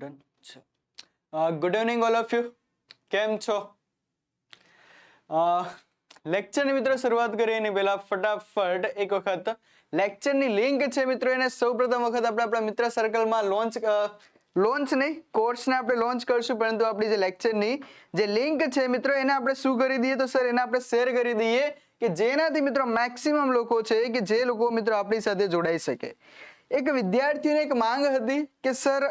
Good evening all of you કેમ છો? લેક્ચરની મિત્રો શરૂઆત કરીએ એની પહેલાં ફટાફટ એક વખત. લેક્ચરની લિંક છે મિત્રો, એને સૌ પ્રથમ વખત આપણે આપણા મિત્ર સર્કલમાં લોન્ચ લોન્ચ નહીં કોર્સને આપણે લોન્ચ કરશું. પરંતુ આપણી જે લેક્ચરની જે લિંક છે મિત્રો, એને આપણે શું કરી દઈએ? તો સર એને આપણે શેર કરી દઈએ કે જેનાથી મિત્રો મેક્સિમમ લોકો છે કે જે લોકો મિત્રો આપણી સાથે જોડાઈ શકે. એક વિદ્યાર્થીઓને એક માંગ હતી કે sir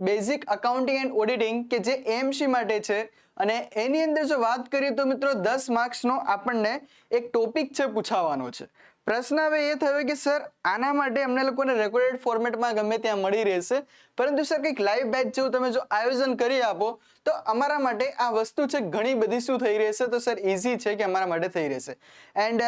basic accounting and auditing કે જે એમસી માટે છે. અને એની અંદર જો વાત કરીએ તો મિત્રો દસ માર્ક્સનો આપણને એક ટોપિક છે પૂછાવાનો છે. પ્રશ્ન હવે એ થયો કે સર, આના માટે અમને લોકોને રેકોર્ડેડ ફોર્મેટમાં ગમે ત્યાં મળી રહેશે. પરંતુ સર, કંઈક લાઈવ બેચ જેવું તમે જો આયોજન કરી આપો, તો અમારા માટે આ વસ્તુ છે ઘણી બધી શું થઈ રહેશે? તો સર ઇઝી છે કે અમારા માટે થઈ રહેશે. એન્ડ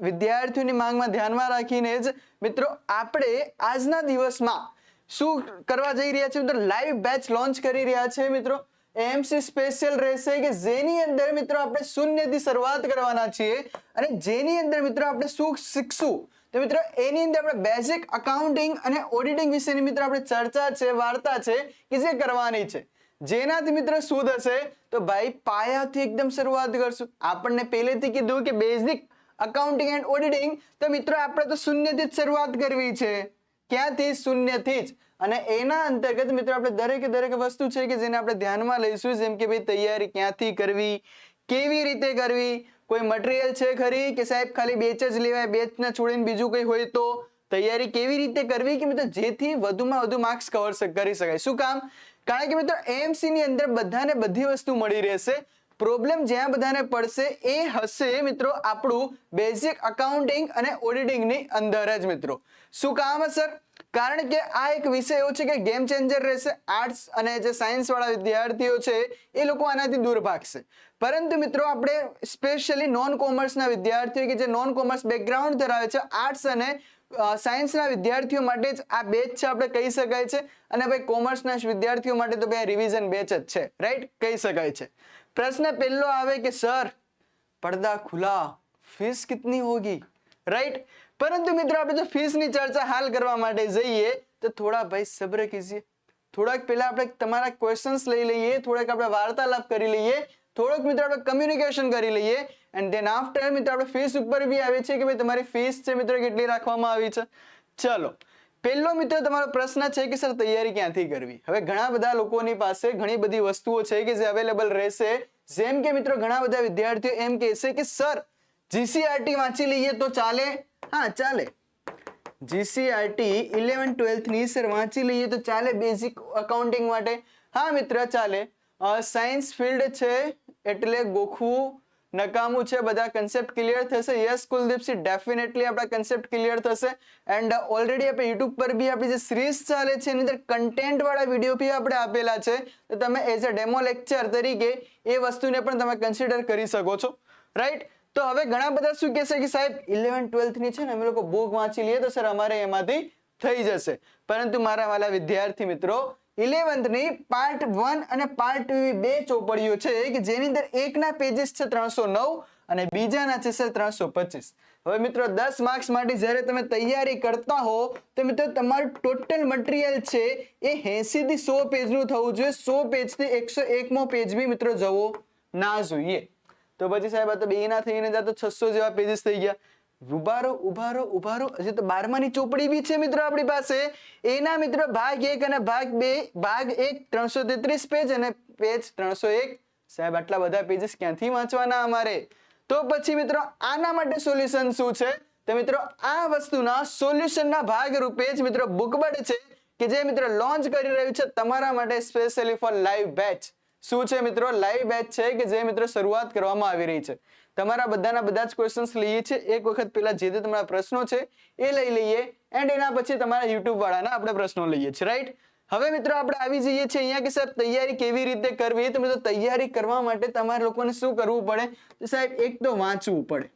વિદ્યાર્થીઓની માંગમાં ધ્યાનમાં રાખીને જ મિત્રો, આપણે આજના દિવસમાં શું કરવા જઈ રહ્યા છે? મિત્રો લાઈવ બેચ લોન્ચ કરી રહ્યા છે મિત્રો. એમસી સ્પેશિયલ રહેશે કે જેની અંદર મિત્રો આપણે શૂન્યથી શરૂઆત કરવાના છીએ અને જેની અંદર મિત્રો આપણે શું શીખશું? તો મિત્રો, એની અંદર આપણે બેઝિક અકાઉન્ટિંગ અને ઓડિટિંગ વિશેની મિત્રો આપણે ચર્ચા છે, વાર્તા છે કે જે કરવાની છે. જેનાથી મિત્રો શું થશે? તો ભાઈ, પાયાથી એકદમ શરૂઆત કરશું. આપણને પહેલેથી કીધું કે બેઝિક અકાઉન્ટિંગ એન્ડ ઓડિટિંગ તો મિત્રો, આપણે તો શૂન્યથી જ શરૂઆત કરવી છે. ક્યાંથી શૂન્યથી જ? અને એના અંતર્ગત મિત્રો આપણે દરેકે દરેક વસ્તુ છે કે જેને આપણે ધ્યાનમાં લઈશું, જેમ કે ભાઈ તૈયારી ક્યાંથી કરવી, કેવી રીતે કરવી, કોઈ મટીરિયલ છે ખરી કે સાહેબ ખાલી બેચ જ લેવાય બેચને છોડીને બીજું કંઈ હોય તો? તૈયારી કેવી રીતે કરવી કે મિત્રો જેથી વધુમાં વધુ માર્ક્સ કવર કરી શકાય? શું કામ? કારણ કે મિત્રો એમસી ની અંદર બધાને બધી વસ્તુ મળી રહેશે. પ્રોબ્લેમ જ્યાં બધાને પડશે એ હશે મિત્રો આપણું બેઝિક અકાઉન્ટિંગ અને ઓડિટિંગની અંદર જ મિત્રો. શું કામ હશે કારણ કે આ એક વિષય એવો છે કે ગેમ ચેન્જર રહેશે. આર્ટ્સ અને જે સાયન્સ વાળા વિદ્યાર્થીઓ છે, એ લોકો આનાથી દૂર ભાગશે. પરંતુ મિત્રો, આપણે સ્પેશિયલી નોન કોમર્સના વિદ્યાર્થીઓ કે જે નોન કોમર્સ બેકગ્રાઉન્ડ ધરાવે છે આર્ટ્સ અને સાયન્સના વિદ્યાર્થીઓ માટે જ આ બેચ છે, આપણે કહી શકાય છે. અને ભાઈ કોમર્સના વિદ્યાર્થીઓ માટે તો ભાઈ રિવિઝન બેચ જ છે રાઈટ કહી શકાય છે. પ્રશ્ન પહેલો આવે કે, સર, પડદા ખુલા ફીસ કિતની હોગી? રાઈટ પરંતુ મિત્રો, આપણે જો ફીસની ચર્ચા હાલ કરવા માટે જઈએ. તો થોડા ભાઈ સબ્ર કીજીએ. થોડાક પહેલા આપણે તમારા ક્વેશ્ચન્સ લઈ લઈએ, થોડાક આપણે વાર્તાલાપ કરી લઈએ, થોડોક મિત્રો આપણે કમ્યુનિકેશન કરી લઈએ એન્ડ ધેન આફ્ટર મિત્રો, આપણે ફીસ ઉપર બી આવે છે કે ભાઈ તમારી ફીસ છે મિત્રો કેટલી રાખવામાં આવી છે? ચલો, પહેલો મિત્રો તમારો પ્રશ્ન છે કે સર તૈયારી ક્યાંથી કરવી? હવે ઘણા બધા લોકોની પાસે ઘણી બધી વસ્તુઓ છે કે જે અવેલેબલ રહેશે. જેમ કે મિત્રો, ઘણા બધા વિદ્યાર્થીઓ એમ કહેશે કે સર જીસીઆરટી વાંચી લઈએ તો ચાલે? હા, ચાલે. જીસીઆરટી ઇલેવન ટ્વેલ્થની સર વાંચી લઈએ તો ચાલે બેઝિક અકાઉન્ટિંગ માટે? હા, મિત્ર, ચાલે. સાયન્સ ફિલ્ડ છે એટલે ગોખવું, નકામું છે, બધા કન્સેપ્ટ ક્લિયર થશે? યસ કુલદીપસિંહ ડેફિનેટલી આપણા કન્સેપ્ટ ક્લિયર થશે. એન્ડ ઓલરેડી આપણે યુટ્યુબ પર બી આપણી જે સિરીઝ ચાલે છે, એની અંદર કન્ટેન્ટવાળા વીડિયો બી આપણે આપેલા છે. તો તમે એઝ અ ડેમો લેક્ચર તરીકે એ વસ્તુને પણ તમે કન્સિડર કરી શકો છો. રાઈટ તો હવે ઘણા બધા શું કહેશે કે સાહેબ ઇલેવન ટ્વેલ્થની છે ને અમે લોકો બુક વાંચી લઈએ તો સર અમારે એમાંથી થઈ જશે. પરંતુ મારા વાલા વિદ્યાર્થી મિત્રો ઇલેવન્થની પાર્ટ વન અને પાર્ટ ટુ બે ચોપડીઓ છે કે જેની અંદર એકના પેજીસ છે ત્રણસો નવ અને બીજાના છે સર ત્રણસો પચીસ. હવે મિત્રો, દસ માર્ક્સ માટે જ્યારે તમે તૈયારી કરતા હો, તો મિત્રો તમારું ટોટલ મટીરિયલ છે એ એસી થી સો પેજનું થવું જોઈએ. સો પેજથી એકસો એકમો પેજ બી મિત્રો જવો ના જોઈએ. તો પછી સાહેબ, આ તો બે ના થઈને જાતો છસો જેવા પેજીસ થઈ ગયા. ઉભારો ઉભારો ઉભારો. હજી તો બારમાની ચોપડી બી છે મિત્રો આપણી પાસે. એના મિત્રો ભાગ એક અને ભાગ બે, ભાગ એક ત્રણસો તેત્રીસ પેજ અને પેજ ત્રણસો એક. સાહેબ, આટલા બધા પેજીસ ક્યાંથી વાંચવાના અમારે? તો પછી મિત્રો, આના માટે સોલ્યુશન શું છે? તો મિત્રો, આ વસ્તુના સોલ્યુશનના ભાગ રૂપે જ મિત્રો બુકબડ છે કે જે મિત્રો લોન્ચ કરી રહ્યું છે તમારા માટે સ્પેશિયલી ફોર લાઈવ બેચ શું છે મિત્રો? લાઈવ બેચ છે કે જે મિત્રો શરૂઆત કરવામાં આવી રહી છે? તમારા બધાના બધા જ ક્વેશ્ચન્સ લઈએ છીએ. એક વખત પહેલા જે તે તમારા પ્રશ્નો છે એ લઈ લઈએ એન્ડ એના પછી તમારા યુટ્યુબ વાળાના આપણે પ્રશ્નો લઈએ છીએ રાઈટ હવે મિત્રો આપણે આવી જઈએ છીએ અહીંયા કે સાહેબ તૈયારી કેવી રીતે કરવી? તો મિત્રો તૈયારી કરવા માટે તમારે લોકોને શું કરવું પડે? તો સાહેબ એક તો વાંચવું પડે.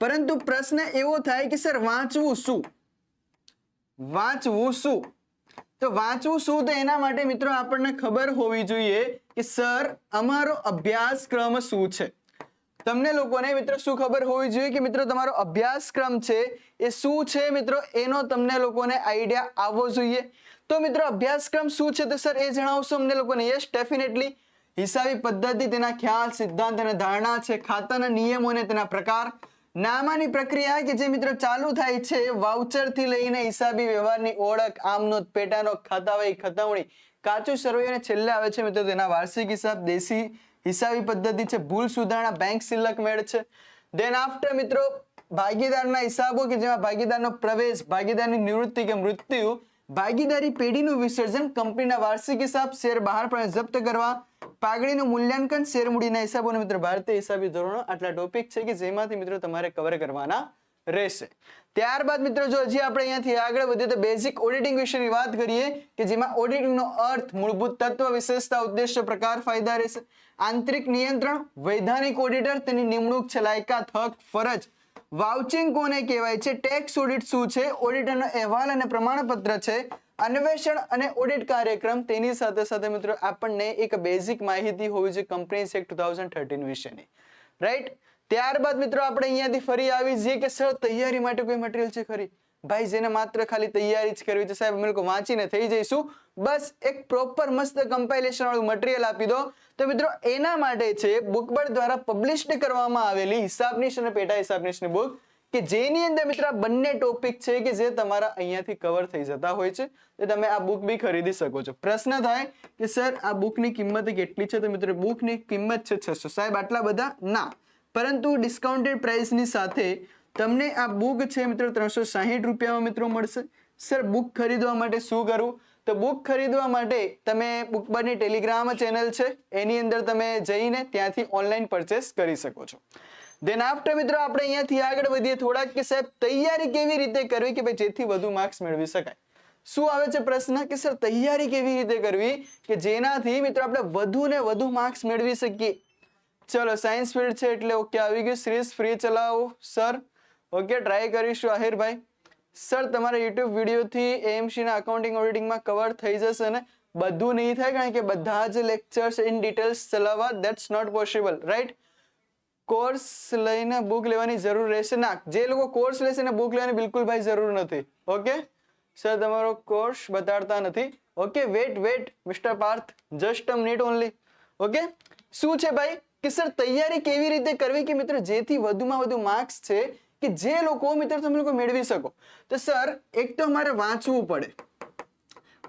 પરંતુ પ્રશ્ન એવો થાય કે, સર, વાંચવું શું? વાંચવું શું? તો વાંચવું શું તો એના માટે મિત્રો આપણને ખબર હોવી જોઈએ કે, સર, અમારો અભ્યાસક્રમ શું છે? તમને લોકોને મિત્રો શું ખબર હોવી જોઈએ કે, મિત્રો, તમારો અભ્યાસક્રમ છે એ શું છે? મિત્રો, એનો તમને લોકોને આઈડિયા આવવો જોઈએ. તો મિત્રો, અભ્યાસક્રમ શું છે તો, સર, એ જણાવશો અમને લોકોને. યસ ડેફિનેટલી હિસાબી પદ્ધતિ, તેના ખ્યાલ, સિદ્ધાંત અને ધારણા છે ખાતાના નિયમો અને તેના પ્રકાર. નામાની પ્રક્રિયા કે જે મિત્રો ચાલુ થાય છે વાઉચરથી લઈને હિસાબી વ્યવહારની ઓળખ, આમનો પેટાનો ખાતાવાઈ ખતવણી, કાચું સર્વે અને છેલ્લે આવે છે મિત્રો તેના વાર્ષિક હિસાબ, દેશી હિસાબી પદ્ધતિ છે, ભૂલ સુધારણા બેંક સિલક મેળ છે. દેન આફ્ટર મિત્રો, ભાગીદારના હિસાબો કે જેમાં ભાગીદારનો પ્રવેશ, ભાગીદારની નિવૃત્તિ કે મૃત્યુ ભાગીદારી પેઢીનું વિસર્જન કંપનીના વાર્ષિક હિસાબ શેર બહાર પણ જપ્ત કરવા, પાઘડીનું મૂલ્યાંકન, શેર મૂડીના હિસાબો અને મિત્રો ભારતીય હિસાબી ધોરણો આટલા ટોપિક છે કે જેમાંથી મિત્રો તમારે કવર કરવાના રહેશે. ત્યારબાદ મિત્રો જો હજી આપણે અહીંયાથી આગળ વધીએ તો બેઝિક ઓડિટિંગ વિશેની વાત કરીએ કે જેમાં ઓડિટિંગનો અર્થ મૂળભૂત તત્વ, વિશેષતા, ઉદ્દેશ્ય, પ્રકાર, ફાયદા રહેશે. આંતરિક નિયંત્રણ, વૈધાનિક ઓડિટર તેની નિમણૂક છે લાયકાત હક ફરજ વાઉચિંગ કોને કહેવાય છે? ટેક્સ ઓડિટ શું છે? ઓડિટરનો અહેવાલ અને પ્રમાણપત્ર છે. અન્વેષણ અને ઓડિટ કાર્યક્રમ તેની સાથે સાથે મિત્રો આપણને એક બેઝિક માહિતી હોવી જોઈએ companies act two thousand thirteen વિશેની. રાઈટ ત્યારબાદ મિત્રો આપણે અહીંયાથી ફરી આવી જઈએ કે સર, તૈયારી માટે કોઈ મટીરિયલ છે ખરી? ભાઈ, જેને માત્ર ખાલી તૈયારી જ કરવી છે, સાહેબ, અમે લોકો વાંચીને થઈ જઈશું. બસ એક પ્રોપર મસ્ત કમ્પાઇલેશન વાળું મટીરિયલ આપી દો. તો મિત્રો, એના માટે છે બુકબર્ડ દ્વારા પબ્લિશ્ડ કરવામાં આવેલી હિસાબનીશ અને પેટા હિસાબનીશની બુક કે જેની અંદર મિત્રો બંને ટોપિક છે કે જે તમારા અહીંયાથી કવર થઈ જતા હોય છે, તો તમે આ બુક બી ખરીદી શકો છો. પ્રશ્ન થાય કે, સર, આ બુકની કિંમત કેટલી છે? તો મિત્રો બુકની કિંમત છે છસો. સાહેબ, આટલા બધા ના. પરંતુ ડિસ્કાઉન્ટેડ પ્રાઇસની સાથે તમને આ બુક છે મિત્રો ત્રણસો સાહીઠ રૂપિયામાં મિત્રો મળશે. સર, બુક ખરીદવા માટે શું કરવું? તો બુક ખરીદવા માટે તમે બુકબારની ટેલિગ્રામ ચેનલ છે, એની અંદર તમે જઈને ત્યાંથી ઓનલાઈન પરચેસ કરી શકો છો. દેન આફ્ટર મિત્રો આપણે અહીંયાથી આગળ વધીએ થોડાક કે સાહેબ, તૈયારી કેવી રીતે કરવી કે ભાઈ જેથી વધુ માર્ક્સ મેળવી શકાય? શું આવે છે પ્રશ્ન? કે સર, તૈયારી કેવી રીતે કરવી કે જેનાથી મિત્રો આપણે વધુ ને વધુ માર્ક્સ મેળવી શકીએ? ચલો સાયન્સ ફિલ્ડ છે એટલે ઓકે આવી ગયું. સિરીઝ ફ્રી ચલાવો. સર ઓકે ટ્રાય કરીશું, આહિરભાઈ. સર તમારા યુટ્યુબ વિડીયોથી એએમસીના અકાઉન્ટિંગ ઓડિટિંગમાં કવર થઈ જશે ને? બધું નહીં થાય કારણ કે બધા જ લેક્ચર્સ ઇન ડિટેલ્સ ચલાવવા that's not possible right course લઈને બુક લેવાની જરૂર રહેશે. ના, જે લોકો કોર્સ લેશે ને બુક લેવાની બિલકુલ ભાઈ જરૂર નથી. ઓકે સર તમારો કોર્સ બતાડતા નથી. Okay wait wait mister Parth just a minute only okay શું છે ભાઈ? કે સર તૈયારી કેવી રીતે કરવી? કે મિત્રો, જેથી વધુમાં વધુ માર્ક્સ છે કે જે લોકો મિત્રો તમે લોકો મેળવી શકો. તો સર, એક તો અમારે વાંચવું પડે.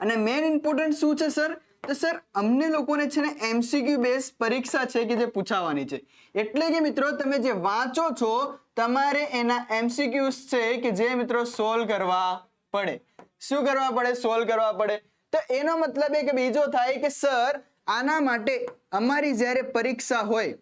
અને મેન ઇમ્પોર્ટન્ટ શું છે સર? તો સર, અમને લોકોને છે ને એમસીક્યુ બેઝ પરીક્ષા છે કે જે પૂછાવાની છે. એટલે કે મિત્રો, તમે જે વાંચો છો, તમારે એના એમસીક્યુઝ છે કે જે મિત્રો સોલ્વ કરવા પડે. શું કરવા પડે? સોલ્વ કરવા પડે. તો એનો મતલબ એ કે બીજો થાય કે સર, આના માટે અમારી જ્યારે પરીક્ષા હોય,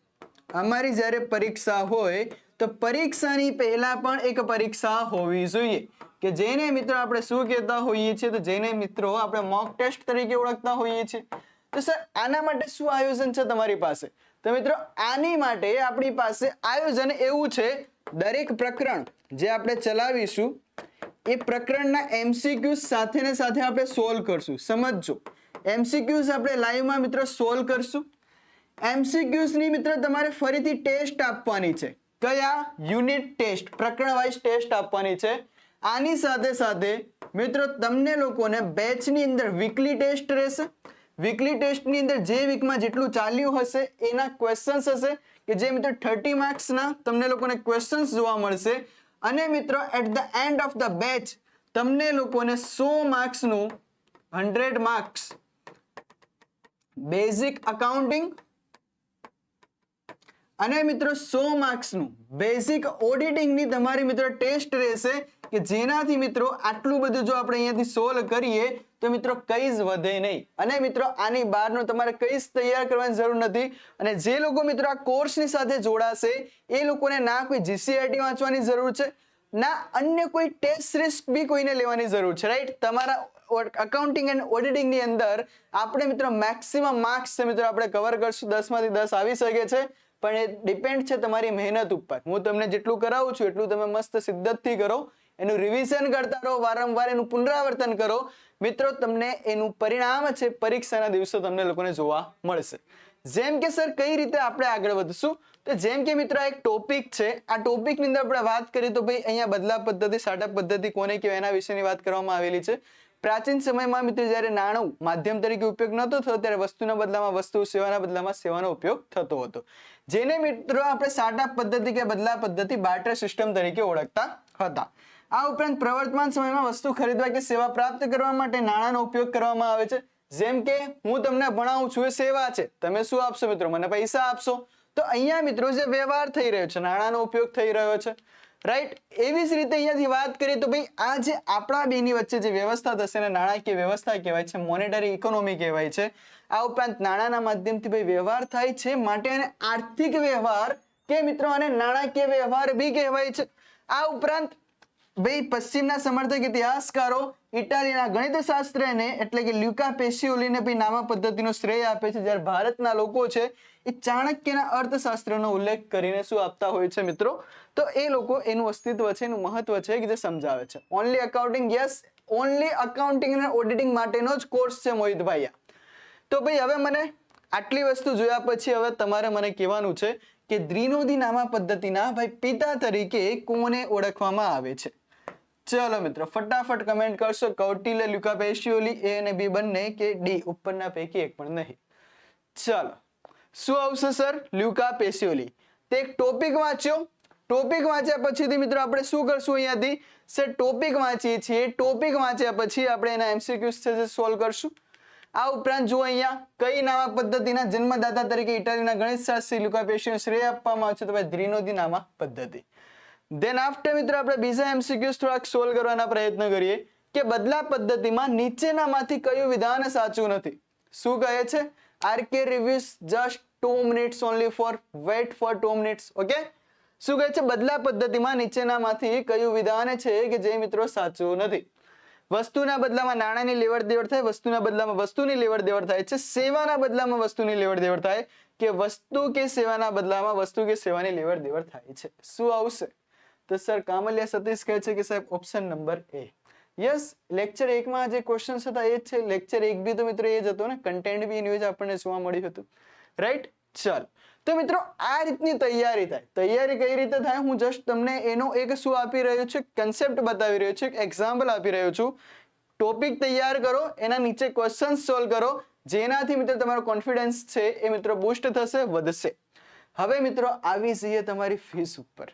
અમારી જ્યારે પરીક્ષા હોય તો પરીક્ષાની પહેલા પણ એક પરીક્ષા હોવી જોઈએ. કે જેને મિત્રો આપણે શું કહેતા હોઈએ છીએ? તો જેને મિત્રો આપણે મોક ટેસ્ટ તરીકે ઓળખતા હોઈએ છીએ. તો સર, આના માટે શું આયોજન છે તમારી પાસે? તો મિત્રો, આની માટે આપણી પાસે આયોજન એવું છે, દરેક પ્રકરણ જે આપણે ચલાવીશું, એ પ્રકરણના એમસીક્યુઝ સાથે ને સાથે આપણે સોલ્વ કરશું. સમજજો. એમસીક્યુઝ આપણે લાઈવમાં મિત્રો સોલ્વ કરશું. એમસીક્યુઝની મિત્રો તમારે ફરીથી ટેસ્ટ આપવાની છે. કયા યુનિટ ટેસ્ટ પ્રકરણ વાઇઝ ટેસ્ટ આપવાની છે? આની સાથે સાથે મિત્રો તમને લોકોને બેચની અંદર વીકલી ટેસ્ટ રહેશે. વીકલી ટેસ્ટની અંદર જે વીકમાં જેટલું ચાલ્યું હશે, એના ક્વેશ્ચન્સ હશે કે જે મિત્રો થર્ટી માર્ક્સના તમને લોકોને ક્વેશ્ચન્સ જોવા મળશે. અને મિત્રો at the end of the batch તમને લોકોને સો માર્ક્સનું હંડ્રેડ માર્ક્સ બેઝિક અકાઉન્ટિંગ અને મિત્રો સો માર્ક્સનું બેઝિક ઓડિટિંગની તમારી મિત્રો ટેસ્ટ રહેશે કે જેનાથી મિત્રો આટલું બધું જો આપણે અહીંયાથી સોલ્વ કરીએ, તો મિત્રો કઈ જ વધે નહીં. અને મિત્રો આની બહારનું તમારે કઈ જ તૈયાર કરવાની જરૂર નથી. અને જે લોકો મિત્રો આ કોર્સની સાથે જોડાશે, એ લોકોને ના કોઈ જીસીઆરટી વાંચવાની જરૂર છે, ના અન્ય કોઈ ટેસ્ટ રિસ્ક બી કોઈને લેવાની જરૂર છે. રાઈટ તમારા અકાઉન્ટિંગ એન્ડ ઓડિટિંગની અંદર આપણે મિત્રો મેક્સિમમ માર્ક્સ મિત્રો આપણે કવર કરશું. દસમાંથી દસ આવી શકે છે. પણ એ ડિપેન્ડ છે તમારી મહેનત ઉપર. હું તમને જેટલું કરાવું છું, એટલું તમે મસ્ત સિદ્ધતથી કરો. એનું રિવિઝન કરતા રહો, વારંવાર એનું પુનરાવર્તન કરો. મિત્રો, તમને એનું પરિણામ છે પરીક્ષાના દિવસો તમને લોકોને જોવા મળશે. જેમ કે સર, કઈ રીતે આપણે આગળ વધશું? તો જેમ કે મિત્રો એક ટોપિક છે. આ ટોપિકની અંદર આપણે વાત કરીએ તો ભાઈ, અહીંયા બદલાવ પદ્ધતિ સાટા પદ્ધતિ કોને કહેવાય એના વિશેની વાત કરવામાં આવેલી છે. પ્રાચીન સમયમાં મિત્રો જ્યારે નાણું માધ્યમ તરીકે ઉપયોગ નહોતો થતો ત્યારે વસ્તુના બદલામાં વસ્તુ સેવાના બદલામાં સેવાનો ઉપયોગ થતો હતો. જેને મિત્રો આપણે સાટા પદ્ધતિ કે બદલા પદ્ધતિ બાર્ટર સિસ્ટમ તરીકે ઓળખતા હતા. આ ઉપરાંત પ્રવર્તમાન સમયમાં વસ્તુ ખરીદવા કે સેવા પ્રાપ્ત કરવા માટે નાણાંનો ઉપયોગ કરવામાં આવે છે. જેમ કે, હું તમને ભણાવું છું એ સેવા છે. તમે શું આપશો મિત્રો? મને પૈસા આપશો? તો અહીંયા મિત્રો જે વ્યવહાર થઈ રહ્યો છે, નાણાંનો ઉપયોગ થઈ રહ્યો છે. રાઈટ એવી જ રીતે અહીંયાથી વાત કરીએ તો ભાઈ, આ જે આપણા બેની વચ્ચે જે વ્યવસ્થા થશે એને નાણાકીય વ્યવસ્થા કહેવાય છે મોનેટરી ઇકોનોમી કહેવાય છે, આ ઉપરાંત નાણાંના માધ્યમથી ભાઈ વ્યવહાર થાય છે માટે એને આર્થિક વ્યવહાર કે મિત્રો આને નાણાકીય વ્યવહાર બી કહેવાય છે. આ ઉપરાંત ભાઈ પશ્ચિમના સમર્થક ઇતિહાસકારો ઇટાલીના ગણિતશાસ્ત્રને એટલે કે લ્યુકા પેશિયોલીને ભાઈ નામા પદ્ધતિનો શ્રેય આપે છે, જ્યારે ભારતના લોકો છે એ ચાણક્યના અર્થશાસ્ત્રનો ઉલ્લેખ કરીને શું આપતા હોય છે મિત્રો? તો એ લોકો એનું અસ્તિત્વ છે, એનું મહત્વ છે કે જે સમજાવે છે. Only accounting yes only accounting અને ઓડિટિંગ માટેનો જ કોર્સ છે મોહિતભાઈ તો ભાઈ, હવે મને આટલી વસ્તુ જોયા પછી હવે તમારે મને કહેવાનું છે કે દ્વિનોદી નામા પદ્ધતિના ભાઈ પિતા તરીકે કોને ઓળખવામાં આવે છે? ચલો મિત્રો, ફટાફટ કમેન્ટ કરશો. કૌટિલ્ય લ્યુકા પેશિયોલી, એ અને બી બંને કે ડી? ઉપરના પૈકી એક પણ નહીં. ચલો, શું આવશે સર? લ્યુકા પેશિયોલી. તે એક ટોપિક વાંચ્યો. ટોપિક વાંચ્યા પછીથી મિત્રો આપણે શું કરશું અહીંયાથી? સર ટોપિક વાંચીએ છીએ. ટોપિક વાંચ્યા પછી આપણે એના એમસીક્યુઝ છે જે સોલ્વ કરશું. આ ઉપરાંત જો અહીંયા, કઈ નામા પદ્ધતિના જન્મદાતા તરીકે ઇટાલીના ગણિતશાસ્ત્રી લ્યુકા પેશિયોને શ્રેય આપવામાં આવે છે? તો ભાઈ દ્વિનોદી નામા પદ્ધતિ. દેન આફ્ટર મિત્રો આપણે બીજા એમસીક્યુઝ થોડાક સોલ્વ કરવાના પ્રયત્ન કરીએ કે બદલા પદ્ધતિમાં નીચેનામાંથી કયું વિધાન સાચું નથી? શું કહે છે? RK reviews just two minutes only for wait for two minutes okay શું કહે છે? બદલા પદ્ધતિમાં નીચેનામાંથી કયું વિધાન છે કે જે મિત્રો સાચું નથી? વસ્તુના બદલામાં નાણાંની લેવડ દેવડ થાય, વસ્તુના બદલામાં વસ્તુની લેવડ દેવડ થાય, છે સેવાના બદલામાં વસ્તુની લેવડ દેવડ થાય કે વસ્તુ કે સેવાના બદલામાં વસ્તુ કે સેવાની લેવડ દેવડ થાય છે? શું આવશે? તો સર કામલિયા સતીશ કહે છે કે સાહેબ option number A yes lecture એકમાં જે ક્વેશ્ચન હતા એ જ છે. લેક્ચર એક બી તો મિત્રો એ જ હતો ને. કન્ટેન્ટ બી એની આપણને જોવા મળ્યું હતું. રાઈટ ચાલ. તો મિત્રો, આ રીતની તૈયારી થાય. તૈયારી કઈ રીતે થાય? હું જસ્ટ તમને એનો એક શું આપી રહ્યો છું? કન્સેપ્ટ બતાવી રહ્યો છું. એક્ઝામ્પલ આપી રહ્યો છું. ટોપિક તૈયાર કરો. એના નીચે ક્વેશ્ચન સોલ્વ કરો. જેનાથી મિત્રો તમારો કોન્ફિડન્સ છે એ મિત્રો બૂસ્ટ થશે, વધશે. હવે મિત્રો, આવી જઈએ તમારી ફીસ ઉપર.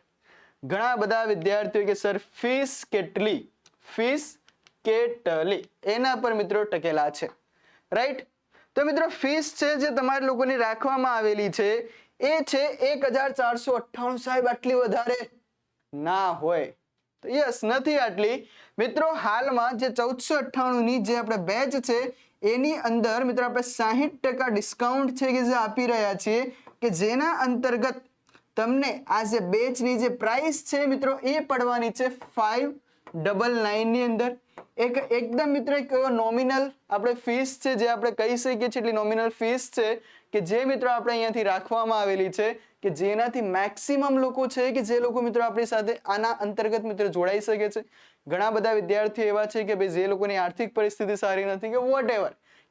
ઘણા બધા વિદ્યાર્થીઓ કે સર, ફીસ કેટલી? ફીસ કેટલી? એના પર મિત્રો ટકેલા છે. રાઈટ તો મિત્રો, ફીસ છે જે તમારે લોકોની રાખવામાં આવેલી છે, એ છે એક હજાર ચારસો અઠ્ઠાણું સાહેબ, આટલી વધારે ના હોય. તો યસ, નથી આટલી. મિત્રો, હાલમાં જે ચૌદસો અઠ્ઠાણુંની જે આપણે બેચ છે, એની અંદર મિત્રો, આપણે સાહીઠ ટકા ડિસ્કાઉન્ટ છે કે જે આપી રહ્યા છીએ, કે જેના અંતર્ગત તમને આ જે બેચની જે પ્રાઇસ છે મિત્રો, એ પડવાની છે ફાઈવ ડબલ નાઇનની અંદર. એક એકદમ મિત્રો એક નોમિનલ આપણે ફીસ છે, જે આપણે કહી શકીએ છીએ, એટલી નોમિનલ ફીસ છે કે જે મિત્રો આપણે અહીંયાથી રાખવામાં આવેલી છે, કે જેનાથી મેક્સિમમ લોકો છે, કે જે લોકો મિત્રો આપણી સાથે આના અંતર્ગત મિત્રો જોડાઈ શકે છે. ઘણા બધા વિદ્યાર્થીઓ એવા છે કે ભાઈ જે લોકોની આર્થિક પરિસ્થિતિ સારી નથી કે વોટ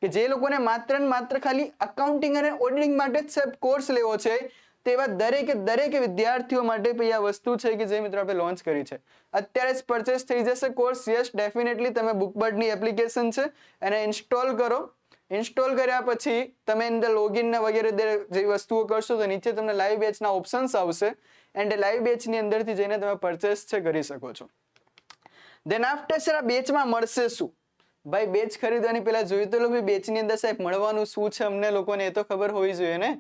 કે જે લોકોને માત્ર ને માત્ર ખાલી અકાઉન્ટિંગ અને ઓડિટિંગ માટે જ કોર્સ લેવો છે તેવા દરેકે, દરેક વિદ્યાર્થીઓ માટે ભાઈ આ વસ્તુ છે કે જે મિત્રો આપણે લોન્ચ કરી છે. અત્યારે જ પરચેસ થઈ જશે કોર્સ યસ ડેફિનેટલી તમે બુકબર્ડની એપ્લિકેશન છે, એને ઇન્સ્ટોલ કરો. ઇન્સ્ટોલ કર્યા પછી તમે અંદર લોગિન ને વગેરે જે વસ્તુઓ કરશો તો નીચે તમને લાઈવ બેચના ઓપ્શન્સ આવશે એન્ડ લાઈવ બેચની અંદરથી જઈને તમે પરચેસ છે કરી શકો છો. દેન આફ્ટર સર આ બેચમાં મળશે શું? ભાઈ બેચ ખરીદવાની પહેલા જોયું તો લો બેચની અંદર સાહેબ, મળવાનું શું છે? અમને લોકોને એ તો ખબર હોવી જોઈએ ને?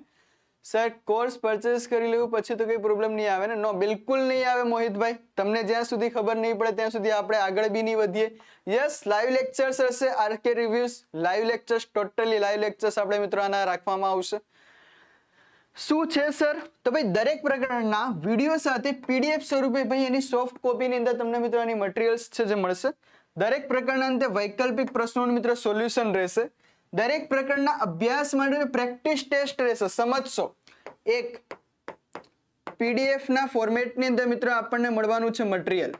સર કોર્સ પરચેસ કરી લેવું પછી તો કઈ પ્રોબ્લેમ નહીં આવે ને? નો બિલકુલ નહીં આવે મોહિતભાઈ. તમને જ્યાં સુધી ખબર નહીં પડે, ત્યાં સુધી આપણે આગળ બી નહીં વધીએ. યસ લાઈવ લેક્ચર્સ હશે RK reviews live lectures totally live lectures આપણે મિત્રો આના રાખવામાં આવશે. શું છે સર તો ભાઈ, દરેક પ્રકરણના વીડિયો સાથે પીડીએફ સ્વરૂપે ભાઈ, એની સોફ્ટ કોપીની અંદર તમને મિત્રો એની મટીરિયલ્સ છે જે મળશે. દરેક પ્રકરણના અંતે વૈકલ્પિક પ્રશ્નોનું મિત્રો સોલ્યુશન રહેશે. દરેક પ્રકરણના અભ્યાસ માટે પ્રેક્ટિસ ટેસ્ટ રહેશે. સમજશો. એક પીડીએફ ના ફોર્મેટની અંદર મિત્રો આપણને મળવાનું છે મટીરિયલ.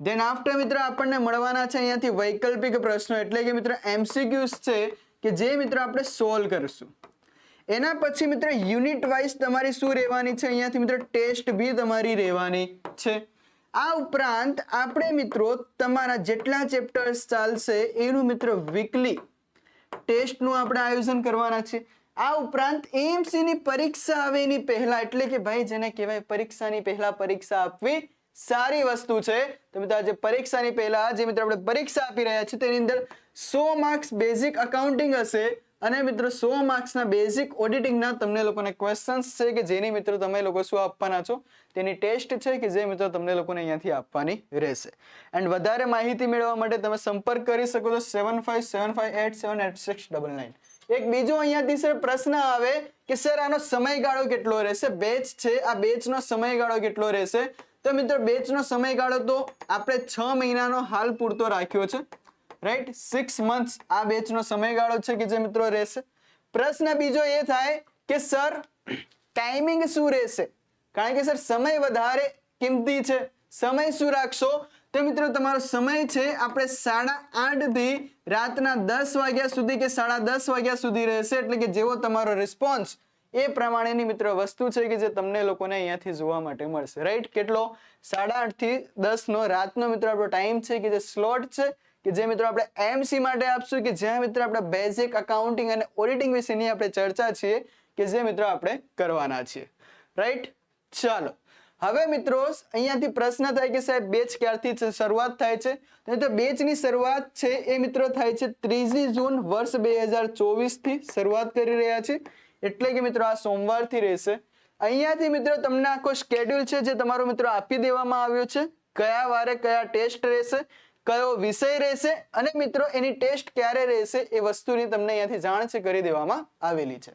દેન આફ્ટર મિત્રો આપણને મળવાના છે અહીંયાથી વૈકલ્પિક પ્રશ્નો, એટલે કે મિત્રો એમસીક્યુઝ છે કે જે મિત્રો આપણે સોલ્વ કરશું. એના પછી મિત્રો યુનિટ વાઇઝ તમારી શું રહેવાની છે? અહીંયાથી મિત્રો ટેસ્ટ બી તમારી રહેવાની છે. આ ઉપરાંત આપણે મિત્રો તમારા જેટલા ચેપ્ટર્સ ચાલશે એનું મિત્રો વીકલી ટેસ્ટનું આપણે આયોજન કરવાના છે. આ ઉપરાંત એમસીની પરીક્ષા આવે એની પહેલા, એટલે કે ભાઈ જેને કહેવાય પરીક્ષાની પહેલા પરીક્ષા આપવી સારી વસ્તુ છે. તો મિત્રો આજે પરીક્ષાની પહેલા જે મિત્રો આપણે પરીક્ષા આપી રહ્યા છીએ તેની અંદર સો માર્ક્સ બેઝિક અકાઉન્ટિંગ હશે. અને મિત્રો, સો માર્ક્સના બેઝિક ઓડિટિંગના તમને લોકોને ક્વેશ્ચન્સ છે કે જેની મિત્રો તમે લોકો શું આપવાના છો, તેની ટેસ્ટ છે કે જે મિત્રો તમને લોકોને અહીંયાથી આપવાની રહેશે. એન્ડ વધારે માહિતી મેળવવા માટે તમે સંપર્ક કરી શકો છો seven five seven five eight seven eight six double nine એક બીજો અહીંયાથી સર પ્રશ્ન આવે કે સર આનો સમયગાળો કેટલો રહેશે? બેચ છે, આ બેચનો સમયગાળો કેટલો રહેશે? તો મિત્રો બેચનો સમયગાળો તો આપણે છ મહિનાનો હાલ પૂરતો રાખ્યો છે. રાઈટ સિક્સ મંથ્સ આ બેચનો સમયગાળો છે કે જે મિત્રો રહેશે. પ્રશ્ન બીજો એ થાય કે સર ટાઈમિંગ શું રહેશે? કારણ કે સર સમય વધારે કિંમતી છે. સમય શું રાખશો? તો મિત્રો, તમારો સમય છે આપણે સાડા આઠથી રાતના દસ વાગ્યા સુધી કે સાડા દસ વાગ્યા સુધી રહેશે. એટલે કે જેવો તમારો રિસ્પોન્સ એ પ્રમાણેની મિત્રો વસ્તુ છે કે જે તમને લોકોને અહીંયાથી જોવા માટે મળશે. રાઈટ કેટલો? સાડા આઠથી દસ નો રાતનો મિત્રો આપણો ટાઈમ છે કે જે સ્લોટ છે કે જે મિત્રો આપણે એમસી માટે આપશું, કે જ્યાં મિત્રો આપણે બેઝિક અકાઉન્ટિંગ અને ઓડિટિંગ વિશેની આપણે ચર્ચા છીએ, કે જે મિત્રો આપણે કરવાના છીએ. રાઈટ ચાલો. હવે મિત્રો, અહીંયાથી પ્રશ્ન થાય કે સાહેબ બેચ ક્યારથી શરૂઆત થાય છે. તો બેચની શરૂઆત છે, એ મિત્રો થાય છે ત્રીજી જૂન વર્ષ બે હજાર ચોવીસથી શરૂઆત કરી રહ્યા છે. એટલે કે મિત્રો આ સોમવારથી રહેશે. અહીંયાથી મિત્રો તમને આખો સ્કેડ્યુલ છે જે તમારો મિત્રો આપી દેવામાં આવ્યો છે. કયા વારે કયા ટેસ્ટ રહેશે? કયો વિષય રહેશે અને મિત્રો એની ટેસ્ટ ક્યારે રહેશે એ વસ્તુની તમને અહીંયાથી જાણ છે, કરી દેવામાં આવેલી છે.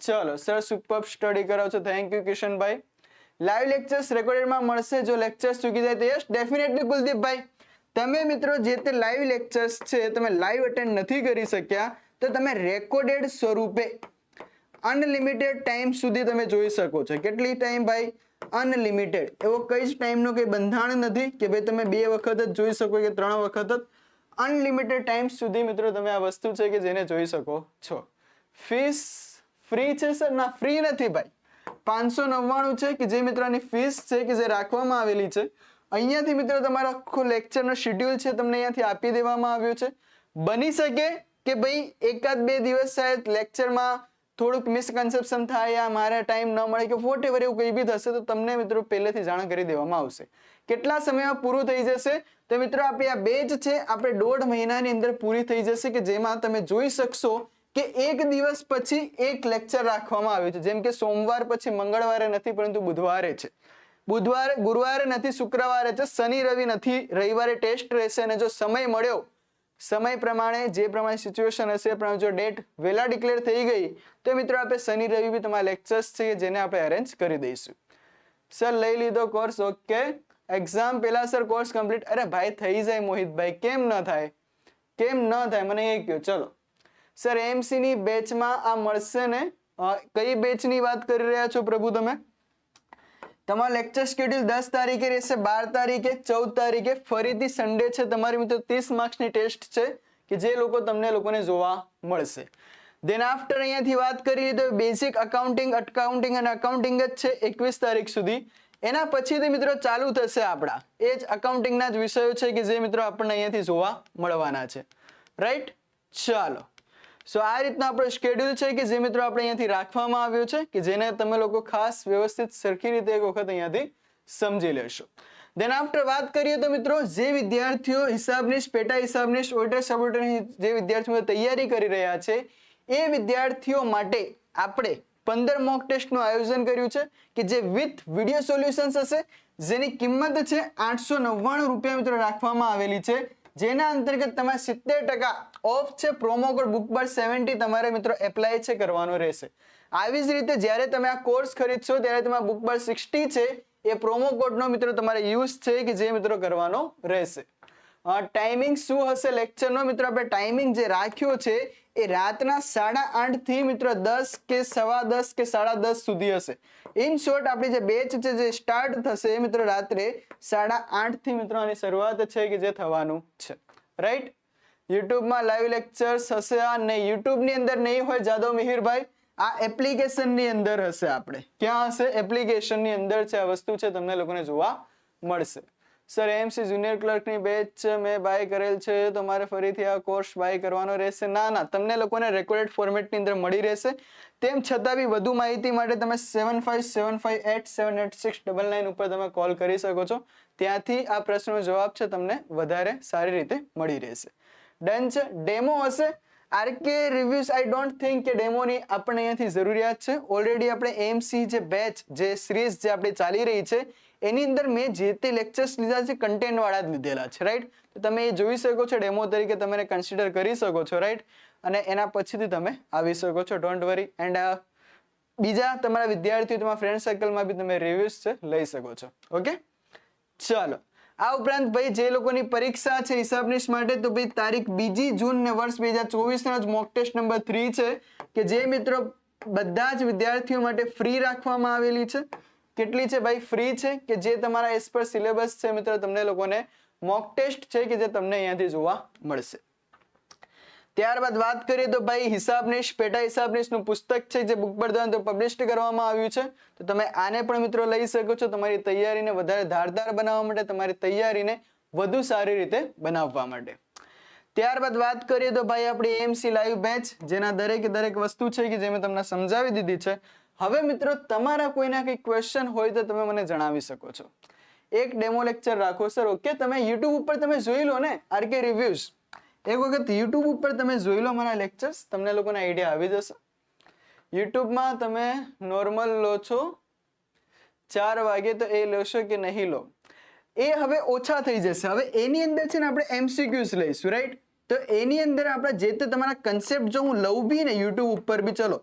ચલો, સર સુપર સ્ટડી કરો છો. થેન્ક યુ કિશનભાઈ. લાઈવ લેક્ચર્સ રેકોર્ડેડમાં મળશે. જો લેક્ચર્સ ચૂકી જાય તો યસ ડેફિનેટલી કુલદીપભાઈ. તમે મિત્રો જે તે લાઈવ લેક્ચર્સ છે, તમે લાઈવ અટેન્ડ નથી કરી શક્યા, તો તમે રેકોર્ડેડ સ્વરૂપે અનલિમિટેડ ટાઈમ સુધી તમે જોઈ શકો છો. કેટલી ટાઈમ ભાઈ? અનલિમિટેડ. એવો કઈ જ ટાઈમનો કંઈ બંધાણ નથી કે ભાઈ તમે બે વખત જ જોઈ શકો કે ત્રણ વખત જ અનલિમિટેડ ટાઈમ સુધી મિત્રો તમે આ વસ્તુ છે કે જેને જોઈ શકો છો. ફીસ ફ્રી છે સર? ના, ફ્રી નથી ભાઈ. પાંચસો નવ્વાણું છે કે જે મિત્રોની ફીસ છે કે જે રાખવામાં આવેલી છે, અહીંયાથી મિત્રો તમારો આખો લેક્ચરનો શેડ્યુલ છે તમને અહીંયાથી આપી દેવામાં આવ્યો છે. બની શકે કે ભાઈ એકાદ બે દિવસ શાયદ લેક્ચરમાં થોડુંક મિસકન્સેપ્શન થાય યા મારે ટાઈમ ન મળે કે વોટ એવર એવું કંઈ બી થશે, તો તમને મિત્રો પહેલેથી જાણ કરી દેવામાં આવશે. કેટલા સમયમાં પૂરું થઈ જશે? તો મિત્રો આપણી આ બેચ છે, આપણે દોઢ મહિનાની અંદર પૂરી થઈ જશે કે જેમાં તમે જોઈ શકશો કે એક દિવસ પછી એક લેક્ચર રાખવામાં આવ્યું છે. જેમ કે સોમવાર પછી મંગળવારે નથી, પરંતુ બુધવારે છે. બુધવારે, ગુરુવારે નથી, શુક્રવારે છે, શનિ, રવિ નથી, રવિવારે ટેસ્ટ રહેશે અને જો સમય મળ્યો સમય પ્રમાણે, જે પ્રમાણે સિચ્યુએશન હશે પ્રમાણે જો ડેટ વહેલા ડિક્લેર થઈ ગઈ, તો મિત્રો આપણે શનિ રવિ બી તમારા લેક્ચર્સ છે, જેને આપણે અરેન્જ કરી દઈશું. સર લઈ લીધો કોર્સ ઓકે એક્ઝામ પહેલા સર કોર્સ કમ્પ્લીટ અરે ભાઈ, થઈ જાય મોહિતભાઈ, કેમ ન થાય? કેમ ન થાય? મને એ કહ્યું ચલો. સર એમસીની બેચમાં આ મળશે ને? કઈ બેચની વાત કરી રહ્યા છો પ્રભુ તમે? તમારું લેક્ચર શેડ્યુલ દસ તારીખે રહેશે, બાર તારીખે, ચૌદ તારીખે, ફરીથી સન્ડે છે. તમારી મિત્રો ત્રીસ માર્ક્સની ટેસ્ટ છે કે જે લોકો તમને લોકોને જોવા મળશે. દેન આફ્ટર અહીંયાથી વાત કરીએ તો બેઝિક અકાઉન્ટિંગ અકાઉન્ટિંગ અને અકાઉન્ટિંગ જ છે એકવીસ તારીખ સુધી. એના પછીથી મિત્રો ચાલુ થશે આપણા. એ જ અકાઉન્ટિંગના જ વિષયો છે કે જે મિત્રો આપણને અહીંયાથી જોવા મળવાના છે. રાઈટ ચાલો. સો આ રીતના આપણો શેડ્યુલ છે કે જે મિત્રો આપણે અહીંયાથી રાખવામાં આવ્યો છે કે જેને તમે લોકો ખાસ વ્યવસ્થિત સરખી રીતે એક વખત અહીંયાથી સમજી લેશો. દેન આફ્ટર વાત કરીએ તો મિત્રો, જે વિદ્યાર્થીઓ હિસાબનીશ, પેટા હિસાબનીશ ઓલ્ટર સબોર્ડિનેટની જે વિદ્યાર્થીઓ તૈયારી કરી રહ્યા છે, એ વિદ્યાર્થીઓ માટે આપણે પંદર મોક ટેસ્ટનું આયોજન કર્યું છે કે જે વિથ વીડિયો સોલ્યુશન્સ હશે, જેની કિંમત છે આઠસો નવ્વાણું રૂપિયા મિત્રો રાખવામાં આવેલી છે. જેના અંતર્ગત તમારે સિત્તેર ટકા ઓફ છે પ્રોમો કોડ બુક બાર સેવન્ટી તમારે મિત્રો એપ્લાય છે, કરવાનો રહેશે. આવી જ રીતે જ્યારે તમે આ કોર્સ ખરીદશો, ત્યારે તમારે બુક બાર સિક્સટી છે, એ પ્રોમો કોડનો મિત્રો તમારે યુઝ છે કે જે મિત્રો કરવાનો રહેશે. ટાઈમિંગ શું હશે? લેક્ચરનો મિત્રો આપણે ટાઈમિંગ જે રાખ્યો છે એ રાતના સાડા આઠથી મિત્રો દસ કે સવા દસ કે સાડા દસ સુધી હશે. ઇન શોર્ટ આપણી જે બેચ છે, જે સ્ટાર્ટ થશે મિત્રો રાત્રે સાડા આઠથી મિત્રો આની શરૂઆત છે કે જે થવાનું છે. રાઈટ યુટ્યુબમાં લાઈવ લેક્ચર્સ હશે આ નહીં, યુટ્યુબની અંદર નહીં હોય જાદવ મિહિરભાઈ, આ એપ્લિકેશનની અંદર હશે આપણે. ક્યાં હશે? એપ્લિકેશનની અંદર છે, આ વસ્તુ છે, તમને લોકોને જોવા મળશે. સર એમસી જુનિયર ક્લર્કની બેચ મેં બાય કરેલ છે, તો મારે ફરીથી આ કોર્સ બાય કરવાનો રહેશે. ના ના, તમને લોકોને રેકોર્ડેડ ફોર્મેટની અંદર મળી રહેશે. તેમ છતાં બી વધુ માહિતી માટે તમે seven five seven five eight seven eight six double nine ઉપર તમે કોલ કરી શકો છો. ત્યાંથી આ પ્રશ્નનો જવાબ છે તમને વધારે સારી રીતે મળી રહેશે. ડન છે. ડેમો હશે. RK reviews I don't think કે ડેમોની આપણને અહીંયાથી જરૂરિયાત છે. ઓલરેડી આપણે એમસી જે બેચ જે સિરીઝ જે આપણી ચાલી રહી છે એની અંદર મેં જે તે લેક્ચર્સ લીધા છે કન્ટેન્ટ વાળા જ લીધેલા છે રાઈટ તો તમે એ જોઈ શકો છો ડેમો તરીકે તમે કન્સિડર કરી શકો છો રાઈટ અને એના પછીથી તમે આવી શકો છો ડોન્ટ વરી એન્ડ બીજા તમારા વિદ્યાર્થીઓ, તમારા ફ્રેન્ડ સર્કલમાં બી તમે રિવ્યુઝ છે, લઈ શકો છો ઓકે ચાલો. આ ઉપરાંત ભાઈ, જે લોકોની પરીક્ષા છે, હિસાબનીશ માટે, તો ભાઈ, તારીખ બીજી જૂન ને વર્ષ બે હજાર ચોવીસના જ મોક ટેસ્ટ નંબર થ્રી છે, કે જે મિત્રો બધા જ વિદ્યાર્થીઓ માટે ફ્રી રાખવામાં આવેલી છે. કેટલી છે ભાઈ? ફ્રી છે કે જે તમારા એસ પર સિલેબસ છે મિત્રો, તમને લોકોને મોક ટેસ્ટ છે કે જે તમને અહીંયાથી જોવા મળશે. ત્યારબાદ વાત કરીએ તો ભાઈ હિસાબનીશ, પેટા હિસાબનીશનું પુસ્તક છે જે બુક પર દ્વારા પબ્લિશ કરવામાં આવ્યું છે. તો તમે આને પણ મિત્રો લઈ શકો છો. તમારી તૈયારીને વધારે ધારદાર બનાવવા માટે, તમારી તૈયારીને વધુ સારી રીતે બનાવવા માટે. ત્યારબાદ વાત કરીએ તો ભાઈ આપણી એમસી લાઈવ બેચ જેના દરેક દરેક વસ્તુ છે કે જે મેં તમને સમજાવી દીધી છે. હવે મિત્રો, તમારા કોઈના કંઈ ક્વેશ્ચન હોય તો તમે મને જણાવી શકો છો. એક ડેમો લેક્ચર રાખો સર ઓકે તમે યુટ્યુબ ઉપર તમે જોઈ લો ને આરકે રિવ્યુઝ એક વખત યુટ્યુબ ઉપર તમે જોઈ લો મારા લેક્ચર્સ તમને લોકોને આઈડિયા આવી જશે. યુટ્યુબમાં તમે નોર્મલ લો છો, ચાર વાગે તો એ લેશો કે નહીં લો. એ હવે ઓછા થઈ જશે. હવે એની અંદર છે ને આપણે એમસીક્યુઝ લઈશું રાઈટ તો એની અંદર આપણે જે તે તમારા કન્સેપ્ટ જો હું લઉં બી ને યુટ્યુબ ઉપર બી, ચલો.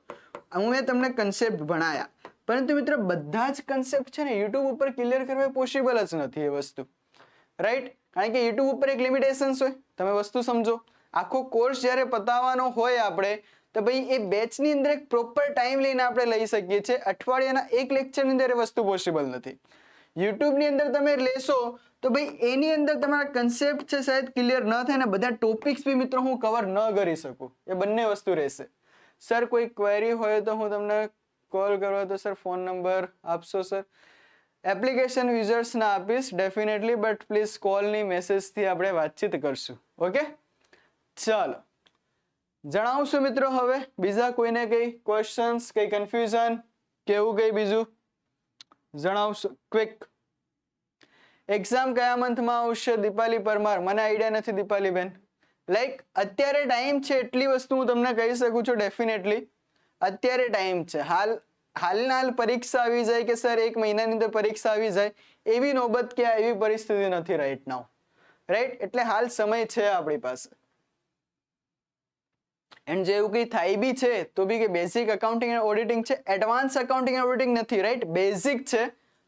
હું એ તમને કન્સેપ્ટ ભણાયા. પરંતુ મિત્રો, બધા જ કન્સેપ્ટ છે ને યુટ્યુબ ઉપર ક્લિયર કરવા પોસિબલ જ નથી એ વસ્તુ. રાઈટ કારણ કે યુટ્યુબ ઉપર એક લિમિટેશન્સ હોય. તમે વસ્તુ સમજો. આખો કોર્સ જ્યારે પતાવવાનો હોય આપણે, તો ભાઈ એ બેચની અંદર એક પ્રોપર ટાઈમ લઈને આપણે લઈ શકીએ છીએ. અઠવાડિયાના એક લેક્ચરની અંદર એ વસ્તુ પોસિબલ નથી. યુટ્યુબની અંદર તમે લેશો, તો ભાઈ એની અંદર તમારા કન્સેપ્ટ છે, શાયદ ક્લિયર ન થાય ને બધા ટોપિક્સ બી મિત્રો હું કવર ન કરી શકું. એ બંને વસ્તુ રહેશે. સર કોઈ ક્વેરી હોય તો હું તમને કોલ કરો, તો સર ફોન નંબર આપશો સર એપ્લિકેશન યુઝર્સના આપીશ ડેફિનેટલી બટ પ્લીઝ કોલની મેસેજથી આપણે વાતચીત કરશું ઓકે ચાલો. જણાવશું મિત્રો હવે, બીજા કોઈને કઈ ક્વેશ્ચન્સ કઈ કન્ફ્યુઝન કેવું કઈ બીજું? જણાવશો ક્વિક એક્ઝામ કયા મંથમાં આવશે? દીપાલી પરમાર. મને આઈડિયા નથી દીપાલી બેન લાઈક અત્યારે ટાઈમ છે એટલી વસ્તુ હું તમને કહી શકું છું ડેફિનેટલી અત્યારે ટાઈમ છે. હાલ, હાલના હાલ પરીક્ષા આવી જાય કે સર એક મહિનાની અંદર પરીક્ષા આવી જાય, એવી નોબત કે એવી પરિસ્થિતિ નથી રાઈટ નાવ રાઈટ એટલે હાલ સમય છે આપણી પાસે. એન્ડ જે એવું કંઈ થાય બી છે, તો બી કે બેઝિક અકાઉન્ટિંગ એન્ડ ઓડિટિંગ છે. એડવાન્સ અકાઉન્ટિંગ એન્ડ ઓડિટિંગ નથી રાઈટ બેઝિક છે.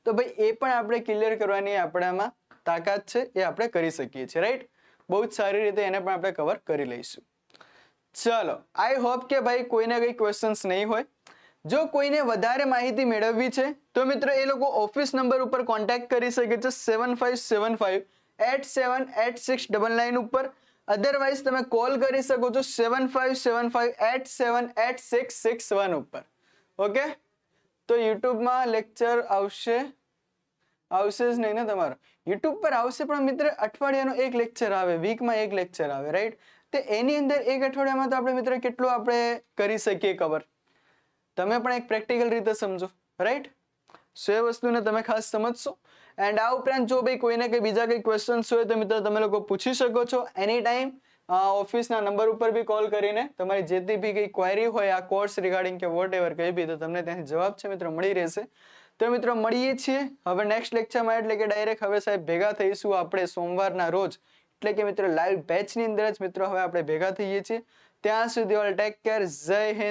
તો ભાઈ, એ પણ આપણે ક્લિયર કરવાની આપણામાં તાકાત છે, એ આપણે કરી શકીએ છીએ રાઈટ બહુ જ સારી રીતે એને પણ આપણે કવર કરી લઈશું. ચલો આઈ હોપ કે ભાઈ કોઈને કંઈ ક્વેશ્ચન્સ નહીં હોય. જો કોઈને વધારે માહિતી મેળવવી છે, તો મિત્રો એ લોકો ઓફિસ નંબર ઉપર કોન્ટેક્ટ કરી શકે છે seven five seven five eight seven eight six double nine ઉપર. અધરવાઇઝ તમે કોલ કરી શકો છો seven five seven five eight seven eight six six one ઉપર. ઓકે તો યુટ્યુબમાં લેક્ચર આવશે. આવશે જ નહીં ને તમારો. યુટ્યુબ પર આવશે પણ મિત્ર, અઠવાડિયાનો એક લેક્ચર આવે વીકમાં એક લેક્ચર આવે રાઈટ તો એની અંદર એક અઠવાડિયામાં તો આપણે મિત્ર કેટલું આપણે કરી શકીએ કવર તમે પણ એક પ્રેક્ટિકલ રીતે સમજો રાઈટ સો એ વસ્તુને તમે ખાસ સમજશો. એન્ડ આ ઉપરાંત જો ભાઈ કોઈને કંઈ બીજા કંઈ ક્વેશ્ચન્સ હોય તો મિત્રો તમે લોકો પૂછી શકો છો. એની ટાઈમ ઓફિસના નંબર ઉપર બી કોલ કરીને તમારી જેટલી બી કંઈ ક્વેરી હોય આ કોર્સ રિગાર્ડિંગ કે વોટ એવર કંઈ બી, તો તમને ત્યાંથી જવાબ છે મિત્રો, મળી રહેશે. તો મિત્રો, મળીએ છીએ હવે નેક્સ્ટ લેક્ચરમાં એટલે કે ડાયરેક્ટ હવે સાહેબ ભેગા થઈશું આપણે સોમવારના રોજ. એટલે કે મિત્રો લાઈવ બેચની અંદર જ મિત્રો, હવે આપણે ભેગા થઈએ છીએ. ત્યાં સુધી ઓલ ટેક કેર જય હિન્દ.